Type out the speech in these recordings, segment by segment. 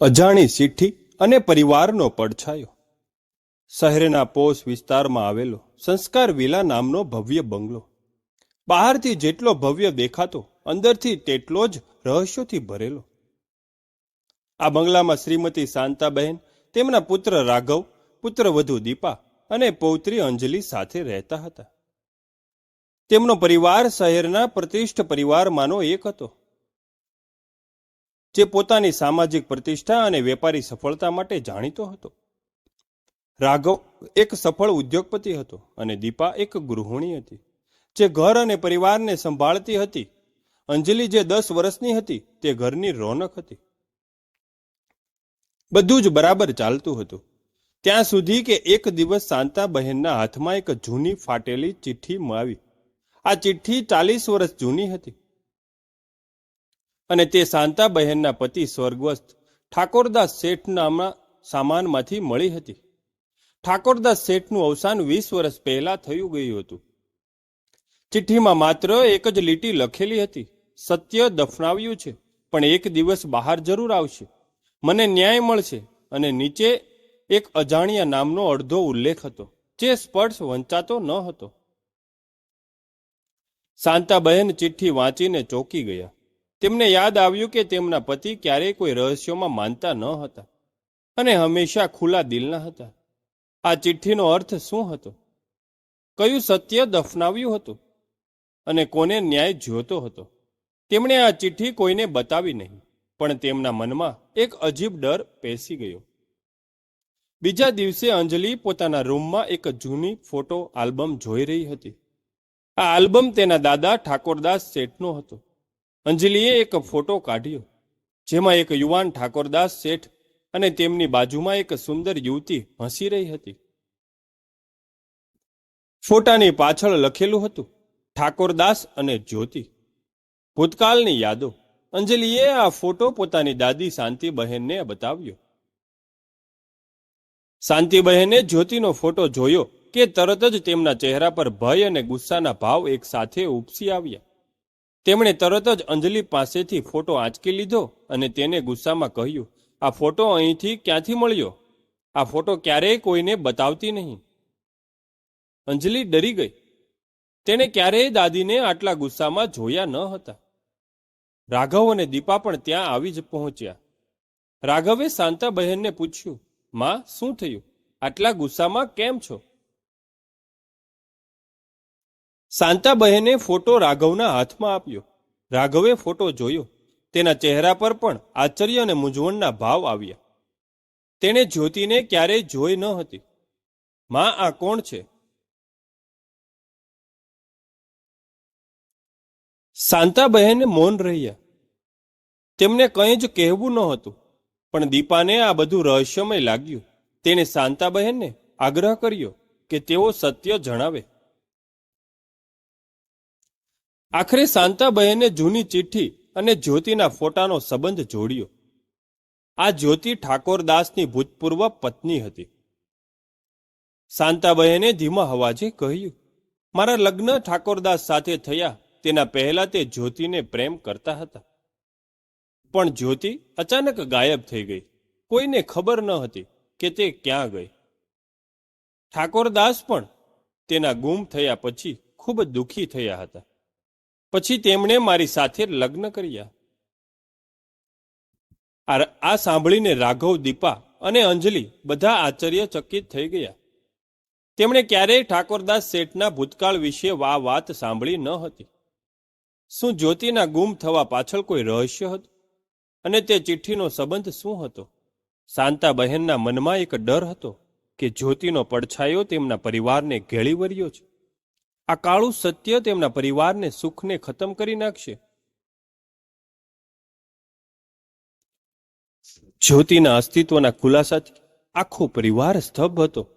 અજાણી ચિઠ્ઠી અને પરિવારનો પડછાયો. શહેરના પોષ વિસ્તારમાં આવેલો સંસ્કાર વિલા નામનો ભવ્ય બંગલો. બહારથી જેટલો ભવ્ય દેખાતો, અંદરથી તેટલો જ રહસ્યોથી ભરેલો. આ બંગલામાં શ્રીમતી શાંતાબહેન, તેમના પુત્ર રાઘવ પુત્રવધુ દીપા અને પૌત્રી અંજલિ સાથે રહેતા હતા. તેમનો પરિવાર શહેરના પ્રતિષ્ઠ પરિવારમાંનો એક હતો. જે પોતાની સામાજિક પ્રતિષ્ઠા અને વેપારી સફળતા માટે જાણીતો હતો. રાઘવ એક સફળ ઉદ્યોગપતિ હતો અને દીપા એક ગૃહિણી હતી. જે ઘર અને પરિવારને સંભાળતી હતી. અંજલિ જે દસ વર્ષની હતી, તે ઘરની રોનક હતી. બધું જ બરાબર ચાલતું હતું. ત્યાં સુધી કે એક દિવસ શાંતા બહેનના હાથમાં એક જૂની ફાટેલી ચિઠ્ઠી આવી. આ ચિઠ્ઠી ચાલીસ વર્ષ જૂની હતી. અને તે શાંતા બહેનના પતિ સ્વર્ગસ્થ ઠાકોરદાસ શેઠ નામના સામાનમાંથી મળી હતી. ઠાકોરદાસ શેઠનું અવસાન વીસ વર્ષ પહેલા થયું ગયું હતું. ચિઠ્ઠીમાં માત્ર એક જ લીટી લખેલી હતી, સત્ય દફનાવ્યું છે, પણ એક દિવસ બહાર જરૂર આવશે. મને ન્યાય મળશે. અને નીચે એક અજાણ્યા નામનો અડધો ઉલ્લેખ હતો, જે સ્પર્શ વંચાતો ન હતો. શાંતાબહેન ચિઠ્ઠી વાંચીને ચોંકી ગયા. તેમને યાદ આવ્યું કે તેમના પતિ ક્યારેય કોઈ રહસ્યોમાં માનતા ન હતા અને હંમેશા ખુલ્લા દિલના હતા. આ ચિઠ્ઠીનો અર્થ શું હતો? કયું સત્ય દફનાવ્યું હતું? અને કોને ન્યાય જોતો હતો? તેમણે આ ચિઠ્ઠી કોઈને બતાવી નહીં, પણ તેમના મનમાં એક અજીબ ડર પેસી ગયો. બીજા દિવસે અંજલિ પોતાના રૂમમાં એક જૂની ફોટો આલ્બમ જોઈ રહી હતી. આ આલ્બમ તેના દાદા ઠાકોરદાસ શેઠનો હતો. અંજલિએ એક ફોટો કાઢ્યો, જેમાં એક યુવાન ઠાકોરદાસ શેઠ અને તેમની બાજુમાં એક સુંદર યુવતી હસી રહી હતી. ફોટાની પાછળ લખેલું હતું, ઠાકોરદાસ અને જ્યોતિ. ભૂતકાળની યાદો. અંજલિએ આ ફોટો પોતાની દાદી શાંતિબહેનને બતાવ્યો. શાંતિબહેને જ્યોતિનો ફોટો જોયો કે તરત જ તેમના ચહેરા પર ભય અને ગુસ્સાના ભાવ એક સાથે ઉપસી આવ્યા. તેમણે તરત જ અંજલિ પાસેથી ફોટો આંચકી લીધો અને તેને ગુસ્સામાં કહ્યું, આ ફોટો અહીંથી ક્યાંથી મળ્યો? આ ફોટો ક્યારેય કોઈને બતાવતી નહીં. અંજલિ ડરી ગઈ. તેણે ક્યારેય દાદીને આટલા ગુસ્સામાં જોયા ન હતા. રાઘવ અને દીપા પણ ત્યાં આવી જ પહોંચ્યા. રાઘવે શાંતાબહેનને પૂછ્યું, માં, શું થયું? આટલા ગુસ્સામાં કેમ છો? શાંતાબહેને ફોટો રાઘવના હાથમાં આપ્યો. રાઘવે ફોટો જોયો. તેના ચહેરા પર પણ આશ્ચર્ય અને મૂંઝવણના ભાવ આવ્યા. તેણે જ્યોતિને ક્યારેય જોઈ ન હતી. માં, આ કોણ છે? શાંતાબહેન મૌન રહ્યા. તેમને કંઈ જ કહેવું ન હતું, પણ દીપાને આ બધું રહસ્યમય લાગ્યું. તેણે શાંતાબહેનને આગ્રહ કર્યો કે તેઓ સત્ય જણાવે. આખરે શાંતાબહેને જૂની ચિઠ્ઠી અને જ્યોતિના ફોટાનો સંબંધ જોડ્યો. આ જ્યોતિ ઠાકોરદાસની ભૂતપૂર્વ પત્ની હતી. શાંતાબહેને ધીમા હવાજે કહ્યું, મારા લગ્ન ઠાકોરદાસ સાથે થયા, તેના પહેલા તે જ્યોતિને પ્રેમ કરતા હતા. પણ જ્યોતિ અચાનક ગાયબ થઈ ગઈ. કોઈને ખબર ન હતી કે તે ક્યાં ગઈ. ઠાકોરદાસ પણ તેના ગુમ થયા પછી ખૂબ દુઃખી થયા હતા. પછી તેમણે મારી સાથે લગ્ન કર્યા. આ સાંભળીને રાઘવ, દીપા અને અંજલિ બધા આશ્ચર્યચકિત થઈ ગયા. તેમણે ક્યારેય ઠાકોરદાસ શેઠના ભૂતકાળ વિશે વા, વાત સાંભળી ન હતી. શું જ્યોતિના ગુમ થવા પાછળ કોઈ રહસ્ય હતું? અને તે ચિઠ્ઠીનો સંબંધ શું હતો? શાંતા બહેનના મનમાં એક ડર હતો કે જ્યોતિનો પડછાયો તેમના પરિવારને ઘેળી વર્યો છે. આ કાળું સત્ય તેમના પરિવારને સુખને ખતમ કરી નાખશે. જ્યોતિના અસ્તિત્વના ખુલાસાથી આખો પરિવાર સ્તબ્ધ હતો.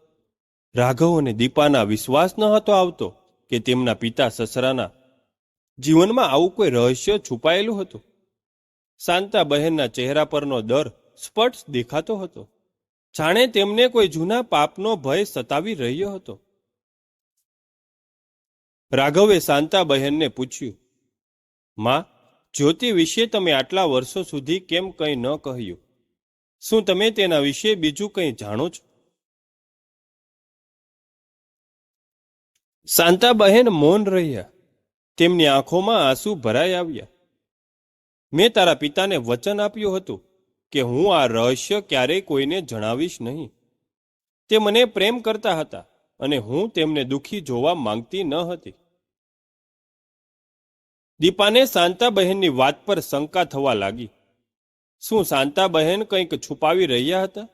રાઘવ અને દીપાના વિશ્વાસ ન હતો આવતો કે તેમના પિતા સસરાના જીવનમાં આવું કોઈ રહસ્ય છુપાયેલું હતું. શાંતા બહેનના ચહેરા પરનો દર સ્પષ્ટ દેખાતો હતો. જાણે તેમને કોઈ જૂના પાપનો ભય સતાવી રહ્યો હતો. રાઘવે શાંતા પૂછ્યું, માં, જ્યોતિ વિશે તમે આટલા વર્ષો સુધી કેમ કંઈ ન કહ્યું? શું તમે તેના વિશે બીજું કંઈ જાણો છો? શાંતાબહેન મૌન રહ્યા. તેમની આંખોમાં આંસુ ભરાઈ આવ્યા. મેં તારા પિતાને વચન આપ્યું હતું કે હું આ રહસ્ય ક્યારેય કોઈને જણાવીશ નહીં. તે મને પ્રેમ કરતા હતા. અને હું તેમને દુઃખી જોવા માંગતી ન હતી. દીપાને શાંતાબહેનની વાત પર શંકા થવા લાગી. શું શાંતાબહેન કંઈક છુપાવી રહ્યા હતા?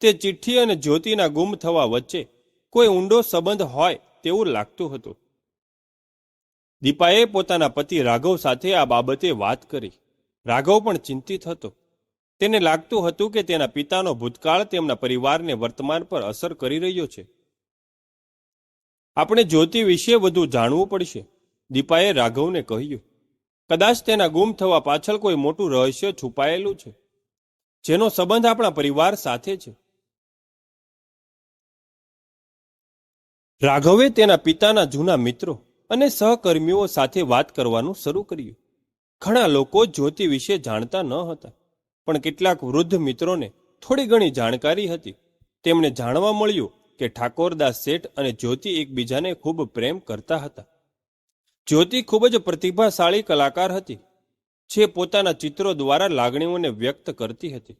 તે ચિઠ્ઠી અને જ્યોતિના ગુમ થવા વચ્ચે કોઈ ઊંડો સંબંધ હોય તેવું લાગતું હતું. દીપાએ પોતાના પતિ રાઘવ સાથે આ બાબતે વાત કરી. રાઘવ પણ ચિંતિત હતો. તેને લાગતું હતું કે તેના પિતાનો ભૂતકાળ તેમના પરિવારને વર્તમાન પર અસર કરી રહ્યો છે. આપણે જ્યોતિ વિશે વધુ જાણવું પડશે. દીપાએ રાઘવને કહ્યું, કદાચ તેના ગુમ થવા પાછળ કોઈ મોટું રહસ્ય છુપાયેલું છે, જેનો સંબંધ આપણા પરિવાર સાથે છે. રાઘવે તેના પિતાના જૂના મિત્રો અને સહકર્મીઓ સાથે વાત કરવાનું શરૂ કર્યું. ઘણા લોકો જ્યોતિ વિશે જાણતા ન હતા, પણ કેટલાક વૃદ્ધ મિત્રોને થોડી ઘણી જાણકારી હતી. તેમણે જાણવા મળ્યું કે ઠાકોરદાસ શેઠ અને જ્યોતિ એકબીજાને ખૂબ પ્રેમ કરતા હતા. જ્યોતિ ખૂબ જ પ્રતિભાશાળી કલાકાર હતી, જે પોતાના ચિત્રો દ્વારા લાગણીઓને વ્યક્ત કરતી હતી.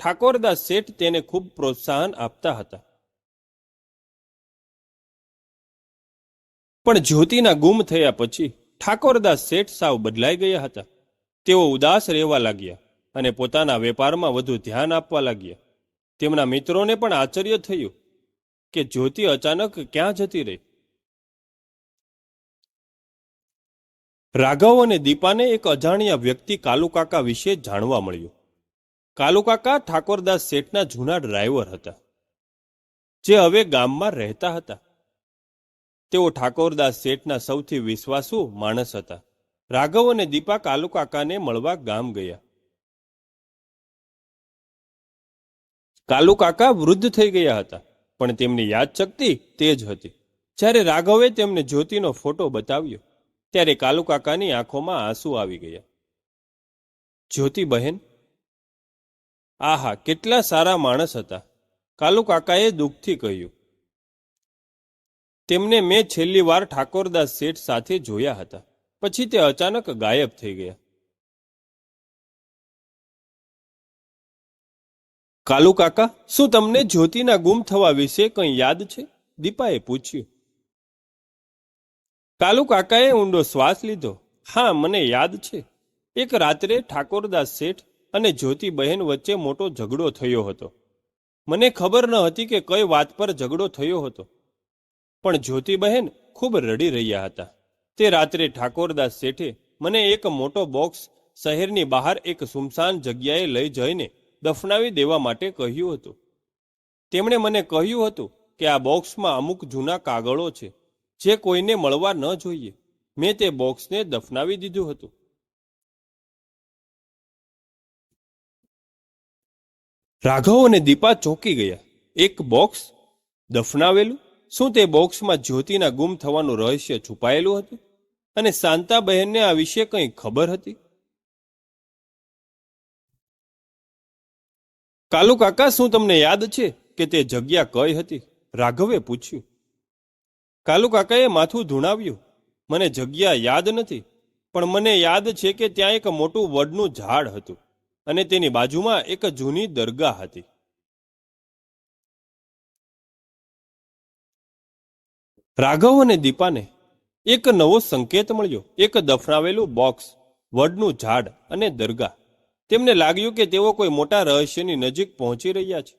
ઠાકોરદાસ શેઠ તેને ખૂબ પ્રોત્સાહન આપતા હતા. પણ જ્યોતિના ગુમ થયા પછી ઠાકોરદાસ શેઠ સાવ બદલાઈ ગયા હતા. તેઓ ઉદાસ રહેવા લાગ્યા અને પોતાના વેપારમાં વધુ ધ્યાન આપવા લાગ્યા. તેમના મિત્રોને પણ આશ્ચર્ય થયું કે જ્યોતિ અચાનક ક્યાં જતી રહી? રાઘવ અને દીપાને એક અજાણ્યા વ્યક્તિ કાલુકાકા વિશે જાણવા મળ્યું. કાલુકાકા ઠાકોરદાસ શેઠના જૂના ડ્રાઈવર હતા, જે હવે ગામમાં રહેતા હતા. તેઓ ઠાકોરદાસ શેઠના સૌથી વિશ્વાસુ માણસ હતા. રાઘવ અને દીપા કાલુકાકાને મળવા ગામ ગયા. કાલુકાકા વૃદ્ધ થઈ ગયા હતા. પણ તેમની યાદશક્તિ તે જ હતી. જ્યારે રાઘવે તેમને જ્યોતિનો ફોટો બતાવ્યો, ત્યારે કાલુકાકાની આંખોમાં આંસુ આવી ગયા. જ્યોતિ બહેન, આહા, કેટલા સારા માણસ હતા, કાલુકાકાએ દુઃખથી કહ્યું. તેમને મેં છેલ્લી વાર ઠાકોરદાસ શેઠ સાથે જોયા હતા, પછી તે અચાનક ગાયબ થઈ ગયા. કાલુ કાકા, શું તમને જ્યોતિના ગુમ થવા વિશે કંઈ યાદ છે? દીપાએ પૂછ્યું. કાલુ કાકાએ ઊંડો શ્વાસ લીધો. હા, મને યાદ છે. એક રાત્રે ઠાકોરદાસ શેઠ અને જ્યોતિ બહેન વચ્ચે મોટો ઝઘડો થયો હતો. મને ખબર ન હતી કે કઈ વાત પર ઝઘડો થયો હતો. પણ જ્યોતિ બહેન ખૂબ રડી રહ્યા હતા. તે રાત્રે ઠાકોરદાસ શેઠે મને એક મોટો બોક્સ શહેરની બહાર એક સુમસાન જગ્યાએ લઈ જઈને દફનાવી દેવા માટે કહ્યું હતું. તેમણે મને કહ્યું હતું કે આ બોક્સમાં અમુક જૂના કાગળો છે, જે કોઈને મળવા ન જોઈએ. મેં તે બોક્સને દફનાવી દીધું હતું. રાઘવ અને દીપા ચોંકી ગયા. એક બોક્સ દફનાવેલું? શું તે બોક્સમાં જ્યોતિના ગુમ થવાનું રહસ્ય છુપાયેલું હતું? અને શાંતાબહેનને આ વિશે કંઈ ખબર હતી? કાલુ કાકા, શું તમને યાદ છે કે તે જગ્યા કઈ હતી? રાઘવે પૂછ્યું. કાલુ કાકાએ માથું ધૂણાવ્યું. મને જગ્યા યાદ નથી, પણ મને યાદ છે કે ત્યાં એક મોટું વડનું ઝાડ હતું અને તેની બાજુમાં એક જૂની દરગાહ હતી. રાઘવ અને દીપાને એક નવો સંકેત મળ્યો. એક દફનાવેલું બોક્સ, વડનું ઝાડ અને દરગાહ. તેમને લાગ્યું કે તેઓ કોઈ મોટા રહસ્યની નજીક પહોંચી રહ્યા છે.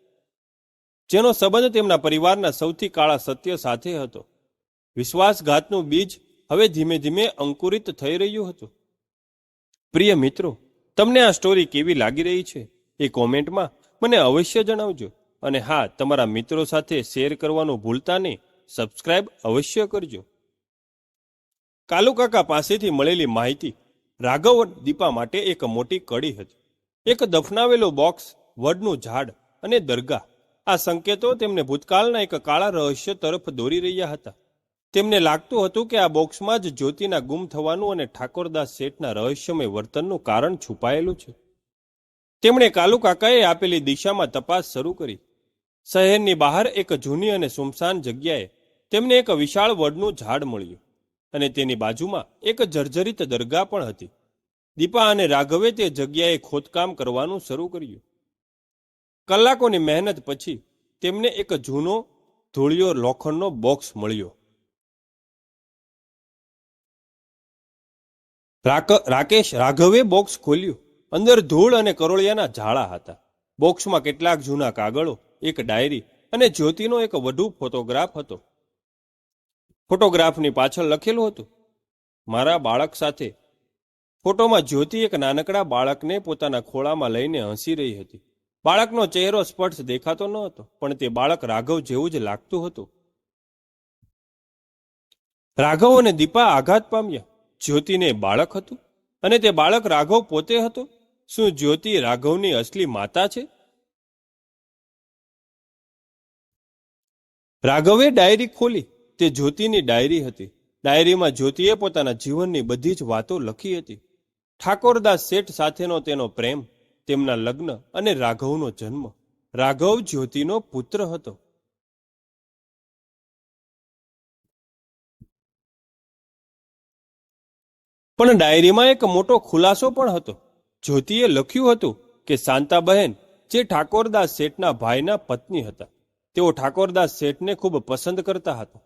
જેનો સંબંધ તેમના પરિવારના સૌથી કાળા સત્ય સાથે હતો. વિશ્વાસઘાતનું બીજ હવે ધીમે ધીમે અંકુરિત થઈ રહ્યું હતું. પ્રિય મિત્રો, તમને આ સ્ટોરી કેવી લાગી રહી છે એ કોમેન્ટમાં મને અવશ્ય જણાવજો. અને હા, તમારા મિત્રો સાથે શેર કરવાનું ભૂલતા નહીં. સબસ્ક્રાઇબ અવશ્ય કરજો. કાલુ કાકા પાસેથી મળેલી માહિતી રાઘવ દીપા માટે એક મોટી કડી હતી. એક દફનાવેલો બોક્સ, વડનું ઝાડ અને દરગાહ. આ સંકેતો તેમને ભૂતકાળના એક કાળા રહસ્ય તરફ દોરી રહ્યા હતા. તેમને લાગતું હતું કે આ બોક્સમાં જ જ્યોતિના ગુમ થવાનું અને ઠાકોરદાસ શેઠના રહસ્યમય વર્તનનું કારણ છુપાયેલું છે. તેમણે કાલુ કાકાએ આપેલી દિશામાં તપાસ શરૂ કરી. શહેરની બહાર એક જૂની અને સુમસાન જગ્યાએ તેમને એક વિશાળ વડનું ઝાડ મળ્યું અને તેની બાજુમાં એક જર્જરિત દરગાહ પણ હતી. દીપા અને રાઘવે તે જગ્યાએ ખોદકામ કરવાનું શરૂ કર્યું. કલાકોની મહેનત પછી તેમને એક જૂનો ધૂળિયો લોખંડનો બોક્સ મળ્યો. રાકેશ રાઘવે બોક્સ ખોલ્યું. અંદર ધૂળ અને કરોળિયાના ઝાડા હતા. બોક્સમાં કેટલાક જૂના કાગળો, એક ડાયરી અને જ્યોતિનો એક વધુ ફોટોગ્રાફ હતો. ફોટોગ્રાફની પાછળ લખેલું હતું, મારા બાળક સાથે ફોટોમાં જ્યોતિ એક નાનકડા બાળકને પોતાના ખોળામાં લઈને હસી રહી હતી. બાળકનો ચહેરો સ્પષ્ટ દેખાતો ન હતો, પણ તે બાળક રાઘવ જેવું જ લાગતું હતું. રાઘવ અને દીપા આઘાત પામ્યા. જ્યોતિને બાળક હતું અને તે બાળક રાઘવ પોતે હતો. શું જ્યોતિ રાઘવની અસલી માતા છે? રાઘવે ડાયરી ખોલી. તે જ્યોતિની ડાયરી હતી. ડાયરીમાં જ્યોતિએ પોતાના જીવનની બધી જ વાતો લખી હતી. ઠાકોરદાસ શેઠ સાથેનો તેનો પ્રેમ, તેમના લગ્ન અને રાઘવનો જન્મ. રાઘવ જ્યોતિનો પુત્ર હતો. પણ ડાયરીમાં એક મોટો ખુલાસો પણ હતો. જ્યોતિએ લખ્યું હતું કે શાંતાબહેન, જે ઠાકોરદાસ શેઠના ભાઈના પત્ની હતા, તેઓ ઠાકોરદાસ શેઠને ખૂબ પસંદ કરતા હતા.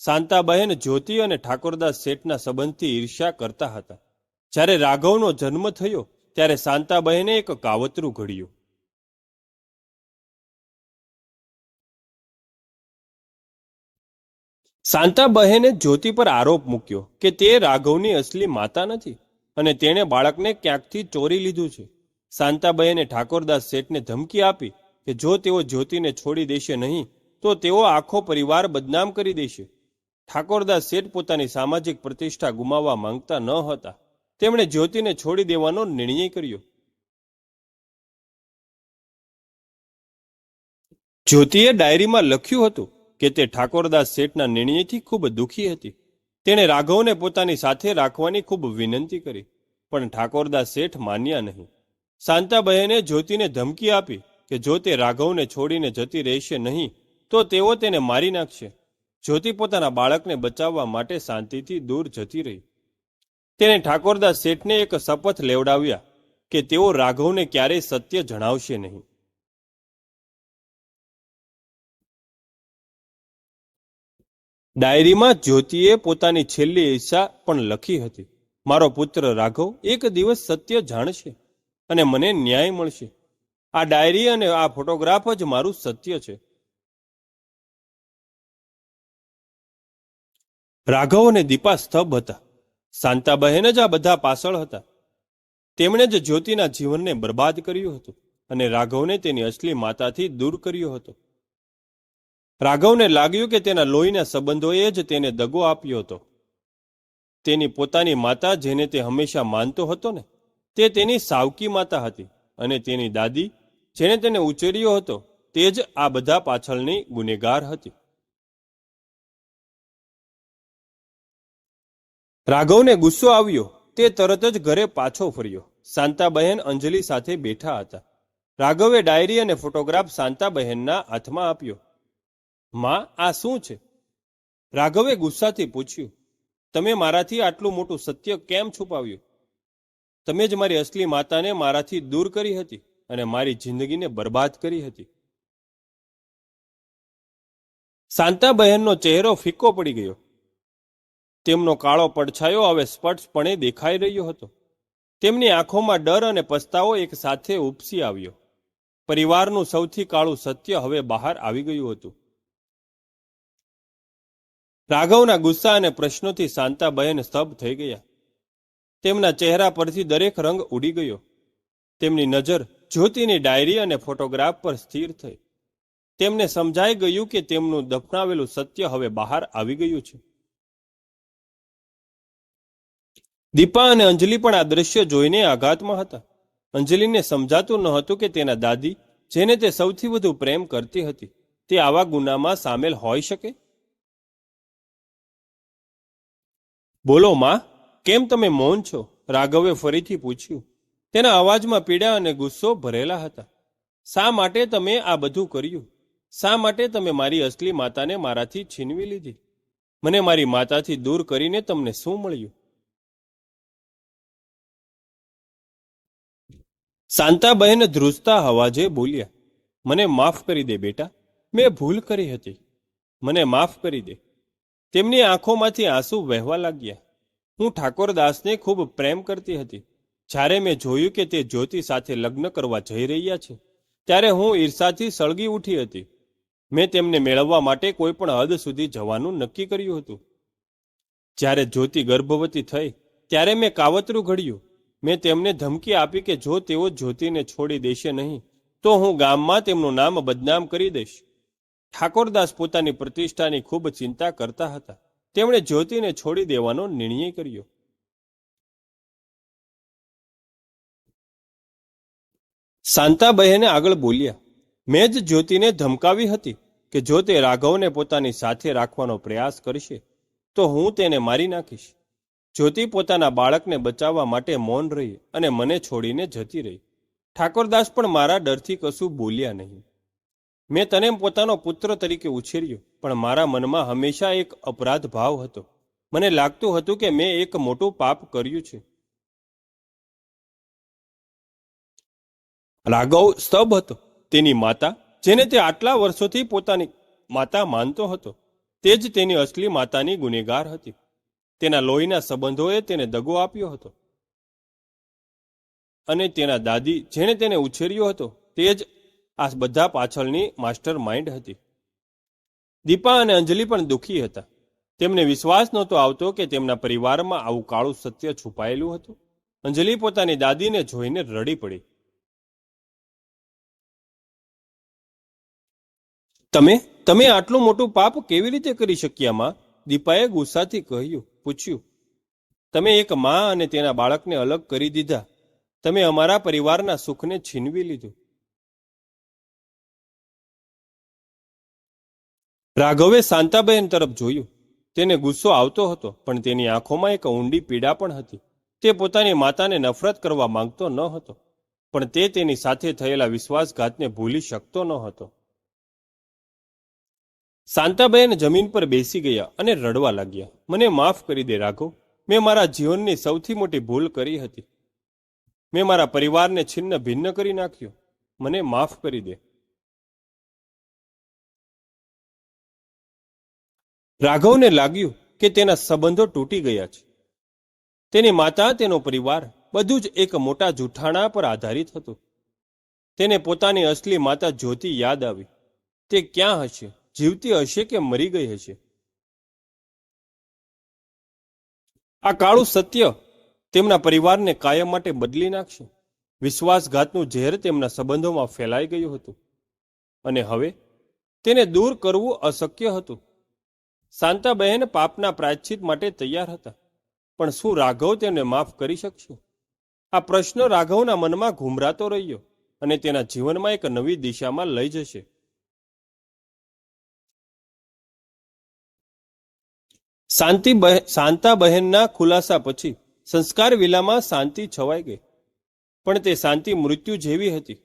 શાંતાબહેન જ્યોતિ અને ઠાકોરદાસ શેઠના સંબંધથી ઈર્ષ્યા કરતા હતા. જ્યારે રાઘવનો જન્મ થયો, ત્યારે શાંતાબહેને એક કાવતરું ઘડ્યું. શાંતાબહેને જ્યોતિ પર આરોપ મૂક્યો કે તે રાઘવની અસલી માતા નથી અને તેણે બાળકને ક્યાંકથી ચોરી લીધું છે. શાંતાબહેને ઠાકોરદાસ શેઠને ધમકી આપી કે જો તેઓ જ્યોતિને છોડી દેશે નહીં, તો તેઓ આખો પરિવાર બદનામ કરી દેશે. ઠાકોરદાસ શેઠ પોતાની સામાજિક પ્રતિષ્ઠા ગુમાવવા માંગતા ન હતા. તેમણે જ્યોતિને છોડી દેવાનો નિર્ણય કર્યો. જ્યોતિએ ડાયરીમાં લખ્યું હતું કે તે ઠાકોરદાસ શેઠના નિર્ણયથી ખૂબ દુઃખી હતી. તેણે રાઘવને પોતાની સાથે રાખવાની ખૂબ વિનંતી કરી, પણ ઠાકોરદાસ શેઠ માન્યા નહીં. શાંતાબહેને જ્યોતિને ધમકી આપી કે જો તે રાઘવને છોડીને જતી રહેશે નહીં, તો તેઓ તેને મારી નાખશે. જ્યોતિ પોતાના બાળકને બચાવવા માટે શાંતિથી દૂર જતી રહી. તેણે ઠાકોરદાસ શેઠને એક શપથ લેવડાવ્યા કે તેઓ રાઘવને ક્યારેય સત્ય જણાવશે નહીં. ડાયરીમાં જ્યોતિએ પોતાની છેલ્લી ઈચ્છા પણ લખી હતી, મારો પુત્ર રાઘવ એક દિવસ સત્ય જાણશે અને મને ન્યાય મળશે. આ ડાયરી અને આ ફોટોગ્રાફ જ મારું સત્ય છે. રાઘવ અને દીપા સ્તભ હતા. શાંતાબહેન જ આ બધા પાછળ હતા. તેમણે જ જ્યોતિના જીવનને બરબાદ કર્યું હતું અને રાઘવને તેની અસલી માતાથી દૂર કર્યો હતો. રાઘવને લાગ્યું કે તેના લોહીના સંબંધોએ જ તેને દગો આપ્યો હતો. તેની પોતાની માતા જેને તે હંમેશા માનતો હતો ને, તે તેની સાવકી માતા હતી અને તેની દાદી જેને તેને ઉછેર્યો હતો, તે જ આ બધા પાછળની ગુનેગાર હતી. રાઘવને ગુસ્સો આવ્યો. તે તરત જ ઘરે પાછો ફર્યો. શાંતાબહેન અંજલિ સાથે બેઠા હતા. રાઘવે ડાયરી અને ફોટોગ્રાફ શાંતાબહેનના હાથમાં આપ્યો. માં, આ શું છે? રાઘવે ગુસ્સાથી પૂછ્યું. તમે મારાથી આટલું મોટું સત્ય કેમ છુપાવ્યું? તમે જ મારી અસલી માતાને મારાથી દૂર કરી હતી અને મારી જિંદગીને બરબાદ કરી હતી. શાંતાબહેનનો ચહેરો ફિક્કો પડી ગયો. તેમનો કાળો પડછાયો હવે સ્પષ્ટપણે દેખાઈ રહ્યો હતો. તેમની આંખોમાં ડર અને પસ્તાવો એક સાથે ઉપસી આવ્યો. પરિવારનું સૌથી કાળું સત્ય હવે બહાર આવી ગયું હતું. રાઘવના ગુસ્સા અને પ્રશ્નોથી શાંતાબહેન સ્તબ્ધ થઈ ગયા. તેમના ચહેરા પરથી દરેક રંગ ઉડી ગયો. તેમની નજર જ્યોતિની ડાયરી અને ફોટોગ્રાફ પર સ્થિર થઈ. તેમને સમજાઈ ગયું કે તેમનું દફનાવેલું સત્ય હવે બહાર આવી ગયું છે. દીપા અને અંજલિ પણ આ દ્રશ્ય જોઈને આઘાતમાં હતા. અંજલિને સમજાતું ન હતું કે તેના દાદી, જેને તે સૌથી વધુ પ્રેમ કરતી હતી, તે આવા ગુનામાં સામેલ હોઈ શકે? બોલો, માં, કેમ તમે મૌન છો? રાઘવે ફરીથી પૂછ્યું. તેના અવાજમાં પીડા અને ગુસ્સો ભરેલા હતા. શા માટે તમે આ બધું કર્યું? શા માટે તમે મારી અસલી માતાને મારાથી છીનવી લીધી? મને મારી માતાથી દૂર કરીને તમને શું મળ્યું? શાંતાબહેન ધ્રુજતા અવાજે બોલ્યા, મને માફ કરી દે બેટા, મેં ભૂલ કરી હતી. મને માફ કરી દે. તેમની આંખોમાંથી આંસુ વહેવા લાગ્યા. હું ઠાકોરદાસને ખૂબ પ્રેમ કરતી હતી. જ્યારે મેં જોયું કે તે જ્યોતિ સાથે લગ્ન કરવા જઈ રહ્યા છે, ત્યારે હું ઈર્ષાથી સળગી ઉઠી હતી. મેં તેમને મેળવવા માટે કોઈ પણ હદ સુધી જવાનું નક્કી કર્યું હતું. જ્યારે જ્યોતિ ગર્ભવતી થઈ, ત્યારે મેં કાવતરું ઘડ્યું. મેં તેમને ધમકી આપી કે જો તેઓ જ્યોતિને છોડી દેશે નહીં, તો હું ગામમાં તેમનું નામ બદનામ કરી દઈશ. ઠાકોરદાસ પોતાની પ્રતિષ્ઠાની ખૂબ ચિંતા કરતા હતા. તેમણે જ્યોતિને છોડી દેવાનો નિર્ણય કર્યો. શાંતાબહેને આગળ બોલ્યા, મેં જ જ્યોતિને ધમકાવી હતી કે જો તે રાઘવને પોતાની સાથે રાખવાનો પ્રયાસ કરશે, તો હું તેને મારી નાખીશ. જ્યોતિ પોતાના બાળકને બચાવવા માટે મૌન રહી અને મને છોડીને જતી રહી. ઠાકોરદાસ પણ મારા ડરથી કશું બોલ્યા નહીં. મેં તને પોતાનો પુત્ર તરીકે ઉછેર્યો, પણ મારા મનમાં હંમેશા એક અપરાધ ભાવ હતો. મને લાગતું હતું કે મેં એક મોટું પાપ કર્યું છે. રાઘવ સ્તભ હતો. તેની માતા, જેને તે આટલા વર્ષોથી પોતાની માતા માનતો હતો, તે જ તેની અસલી માતાની ગુનેગાર હતી. તેના લોહીના સંબંધોએ તેને દગો આપ્યો હતો. અને તેના દાદી જેણે તેને ઉછેર્યો હતો, તે જ આ બધા પાછળની માસ્ટર માઇન્ડ હતી. દીપા અને અંજલિ પણ દુઃખી હતા. તેમને વિશ્વાસ નહોતો આવતો કે તેમના પરિવારમાં આવું કાળું સત્ય છુપાયેલું હતું. અંજલિ પોતાની દાદીને જોઈને રડી પડી. તમે તમે આટલું મોટું પાપ કેવી રીતે કરી શક્યા માં? દીપાએ ગુસ્સાથી કહ્યું. પૂછ્યું, તમે એક માં અને તેના બાળકને અલગ કરી દીધા. તમે અમારા પરિવારના સુખને છીનવી લીધું. રાઘવે શાંતાબહેન તરફ જોયું. તેને ગુસ્સો આવતો હતો, પણ તેની આંખોમાં એક ઊંડી પીડા પણ હતી. તે પોતાની માતાને નફરત કરવા માંગતો ન હતો, પણ તે તેની સાથે થયેલા વિશ્વાસઘાતને ભૂલી શકતો ન હતો. શાંતાબહેન જમીન પર બેસી ગયા અને રડવા લાગ્યા. મને માફ કરી દે રાઘવ. મેં મારા જીવનની સૌથી મોટી ભૂલ કરી હતી. મેં મારા પરિવારને છિન્ન ભિન્ન કરી નાખ્યો. મને માફ કરી દે. રાઘવને લાગ્યું કે તેના સંબંધો તૂટી ગયા છે. તેની માતા, તેનો પરિવાર, બધું જ એક મોટા જૂઠાણા પર આધારિત હતું. તેને પોતાની અસલી માતા જ્યોતિ યાદ આવી. તે ક્યાં હશે? જીવતી હશે કે મરી ગઈ હશે? આ કાળું સત્ય તેમના પરિવારને કાયમ માટે બદલી નાખશે. વિશ્વાસઘાતનું ઝેર તેમના સંબંધોમાં ફેલાઈ ગયું હતું. અને હવે તેને દૂર કરવું અશક્ય હતું. શાંતાબહેન પાપના પ્રાયશ્ચિત માટે તૈયાર હતા. પણ શું રાઘવ તેમને માફ કરી શકશે? આ પ્રશ્ન રાઘવના મનમાં ઘૂમરાતો રહ્યો અને તેના જીવનમાં એક નવી દિશામાં લઈ જશે. શાંતિ શાંતાબહેનના ખુલાસા પછી સંસ્કાર વિલામાં શાંતિ છવાઈ ગઈ. પણ તે શાંતિ મૃત્યુ જેવી હતી.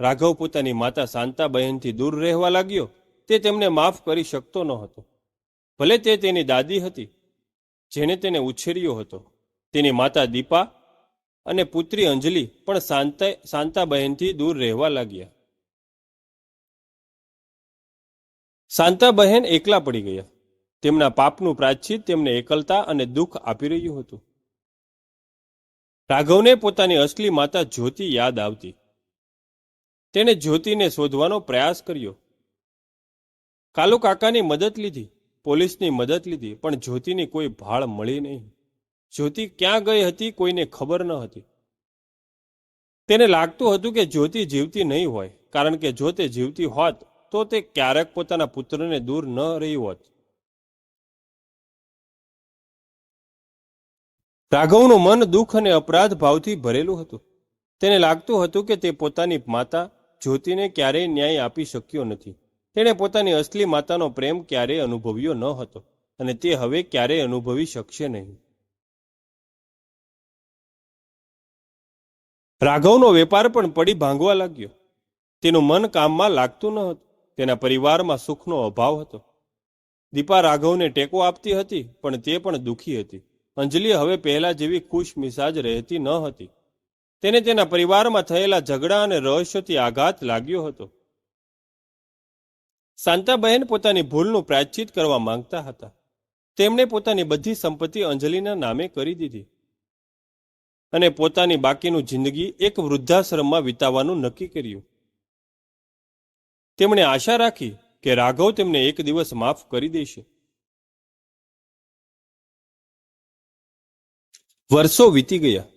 રાઘવ પોતાની માતા શાંતાબહેનથી દૂર રહેવા લાગ્યો, તે તેમને માફ કરી શકતો ન હતો ભલે તે તેની દાદી હતી, જેણે તેને ઉછેર્યો હતો. તેની માતા દીપા અને પુત્રી અંજલિ પણ શાંતા શાંતાબહેનથી દૂર રહેવા લાગ્યા. શાંતાબહેન એકલા પડી ગયા. તેમના પાપનું પ્રાયશ્ચિત તેમને એકલતા અને દુઃખ આપી રહ્યું હતું. રાઘવને પોતાની અસલી માતા જ્યોતિ યાદ આવતી. તેણે જ્યોતિને શોધવાનો પ્રયાસ કર્યો. કાલુ કાકાની મદદ લીધી, પોલીસની મદદ લીધી, પણ જ્યોતિની કોઈ ભાળ મળી નહીં. જ્યોતિ ક્યાં ગઈ હતી કોઈને ખબર ન હતી. તેને લાગતું હતું કે જ્યોતિ જીવતી નહીં હોય, કારણ કે જો તે જીવતી હોત તો તે ક્યારેક પોતાના પુત્રને દૂર ન રહી હોત. રાઘવનું મન દુઃખ અને અપરાધ ભાવથી ભરેલું હતું. તેને લાગતું હતું કે તે પોતાની માતા જ્યોતિને ક્યારેય ન્યાય આપી શક્યો નથી. તેણે પોતાની અસલી માતાનો પ્રેમ ક્યારેય અનુભવ્યો ન હતો અને તે હવે ક્યારેય અનુભવી શકશે નહીં. રાઘવનો વેપાર પણ પડી ભાંગવા લાગ્યો. તેનું મન કામમાં લાગતું ન હતું. તેના પરિવારમાં સુખનો અભાવ હતો. દીપા રાઘવને ટેકો આપતી હતી, પણ તે પણ દુઃખી હતી. અંજલિ હવે પહેલા જેવી ખુશ મિસાજ રહેતી ન હતી. તેને તેના પરિવારમાં થયેલા ઝઘડા અને રહસ્યોથી આઘાત લાગ્યો હતો. શાંતાબહેન પોતાની ભૂલનું પ્રાયશ્ચિત કરવા માંગતા હતા. તેમણે પોતાની બધી સંપત્તિ અંજલિના નામે કરી દીધી. અને પોતાની બાકીનું જિંદગી એક વૃદ્ધાશ્રમમાં વિતાવવાનું નક્કી કર્યું. તેમણે આશા રાખી કે રાઘવ તેમને એક દિવસ માફ કરી દેશે. વર્ષો વીતી ગયા.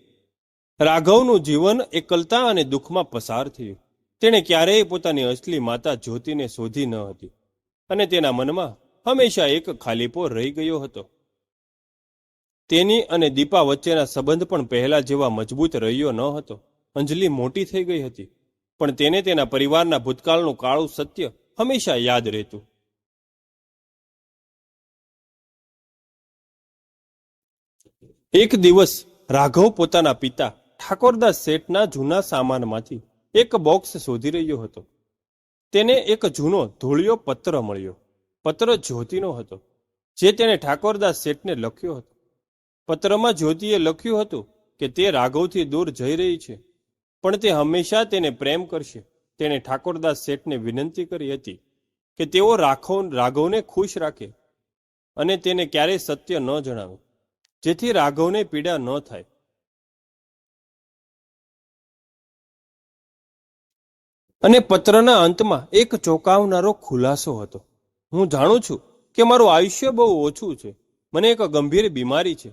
રાઘવનું જીવન એકલતા અને દુઃખમાં પસાર થયું. તેણે ક્યારેય પોતાની અસલી માતા જ્યોતિને શોધી ન હતી અને તેના મનમાં હંમેશા એક ખાલીપો રહી ગયો હતો. તેની અને દીપા વચ્ચેના સંબંધ પણ પહેલા જેવા મજબૂત રહ્યો ન હતો. અંજલિ મોટી થઈ ગઈ હતી, પણ તેને તેના પરિવારના ભૂતકાળનું કાળું સત્ય હંમેશા યાદ રહેતું. એક દિવસ રાઘવ પોતાના પિતા ઠાકોરદાસ શેઠના જૂના સામાનમાંથી એક બોક્સ શોધી રહ્યો હતો. તેને એક જૂનો ધૂળિયો પત્ર મળ્યો. પત્ર જ્યોતિનો હતો, જે તેણે ઠાકોરદાસ શેઠને લખ્યો હતો. પત્રમાં જ્યોતિએ લખ્યું હતું કે તે રાઘવથી દૂર જઈ રહી છે, પણ તે હંમેશા તેને પ્રેમ કરશે. તેણે ઠાકોરદાસ શેઠને વિનંતી કરી હતી કે તેઓ રાઘવ રાઘવને ખુશ રાખે અને તેને ક્યારેય સત્ય ન જણાવે. જેથી રાઘવને પીડા ન થાય. અને પત્રના અંતમાં એક ચોંકાવનારો ખુલાસો હતો. હું જાણું છું કે મારું આયુષ્ય બહુ ઓછું છે. મને એક ગંભીર બીમારી છે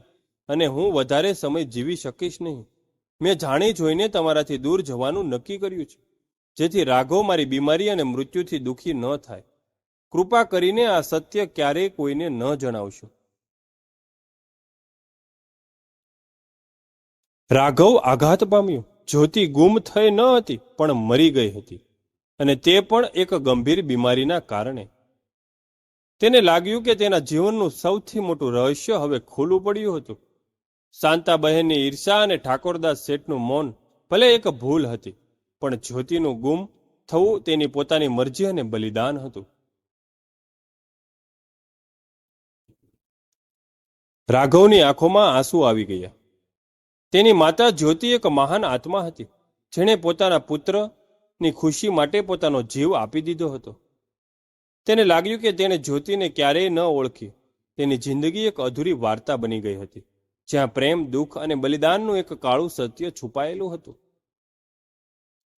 અને હું વધારે સમય જીવી શકીશ નહીં. મેં જાણી જોઈને તમારાથી દૂર જવાનું નક્કી કર્યું છે. જેથી રાઘવ મારી બીમારી અને મૃત્યુથી દુઃખી ન થાય. કૃપા કરીને આ સત્ય ક્યારેય કોઈને ન જણાવશો. રાઘવ આઘાત પામ્યો. જ્યોતિ ગુમ થઈ ન હતી, પણ મરી ગઈ હતી. અને તે પણ એક ગંભીર બીમારીના કારણે. તેને લાગ્યું કે તેના જીવનનું સૌથી મોટું રહસ્ય હવે ખુલ્લું પડ્યું હતું. શાંતાબહેનની ઈર્ષા અને ઠાકોરદાસ શેઠનું મૌન ભલે એક ભૂલ હતી, પણ જ્યોતિનું ગુમ થવું તેની પોતાની મરજી અને બલિદાન હતું. રાઘવની આંખોમાં આંસુ આવી ગયા. તેની માતા જ્યોતિ એક મહાન આત્મા હતી, જેણે પોતાના પુત્રની ખુશી માટે પોતાનો જીવ આપી દીધો હતો. તેને લાગ્યું કે તેણે જ્યોતિને ક્યારેય ન ઓળખી. તેની જિંદગી એક અધૂરી વાર્તા બની ગઈ હતી, જ્યાં પ્રેમ, દુઃખ અને બલિદાનનું એક કાળું સત્ય છુપાયેલું હતું.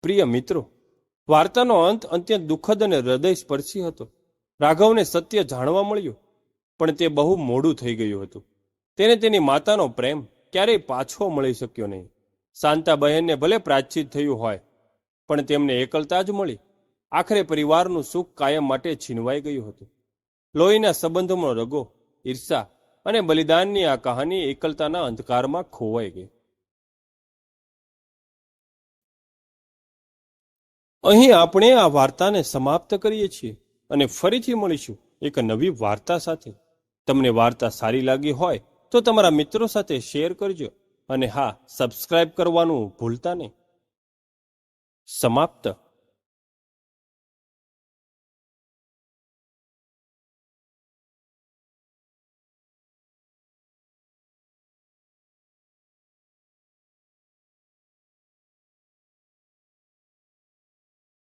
પ્રિય મિત્રો, વાર્તાનો અંત અત્યંત દુઃખદ અને હૃદયસ્પર્શી હતો. રાઘવને સત્ય જાણવા મળ્યું, પણ તે બહુ મોડું થઈ ગયું હતું. તેને તેની માતાનો પ્રેમ ક્યારેય પાછો મળી શક્યો નહીં. શાંતાબહેનને ભલે પ્રાચિત થયું હોય, પણ તેમને એકલતા જ મળી. આખરે પરિવારનું સુખ કાયમ માટે છીનવાઈ ગયું હતું. લોહીના સંબંધોનો રગો, ઈર્ષા અને બલિદાનની આ કહાની એકલતાના અંધકારમાં ખોવાઈ ગઈ. અહીં આપણે આ વાર્તાને સમાપ્ત કરીએ છીએ અને ફરીથી મળીશું એક નવી વાર્તા સાથે. તમને વાર્તા સારી લાગી હોય તો તમારા મિત્રો સાથે શેર કરજો અને હા સબસ્ક્રાઇબ કરવાનું ભૂલતા નહીં. સમાપ્ત.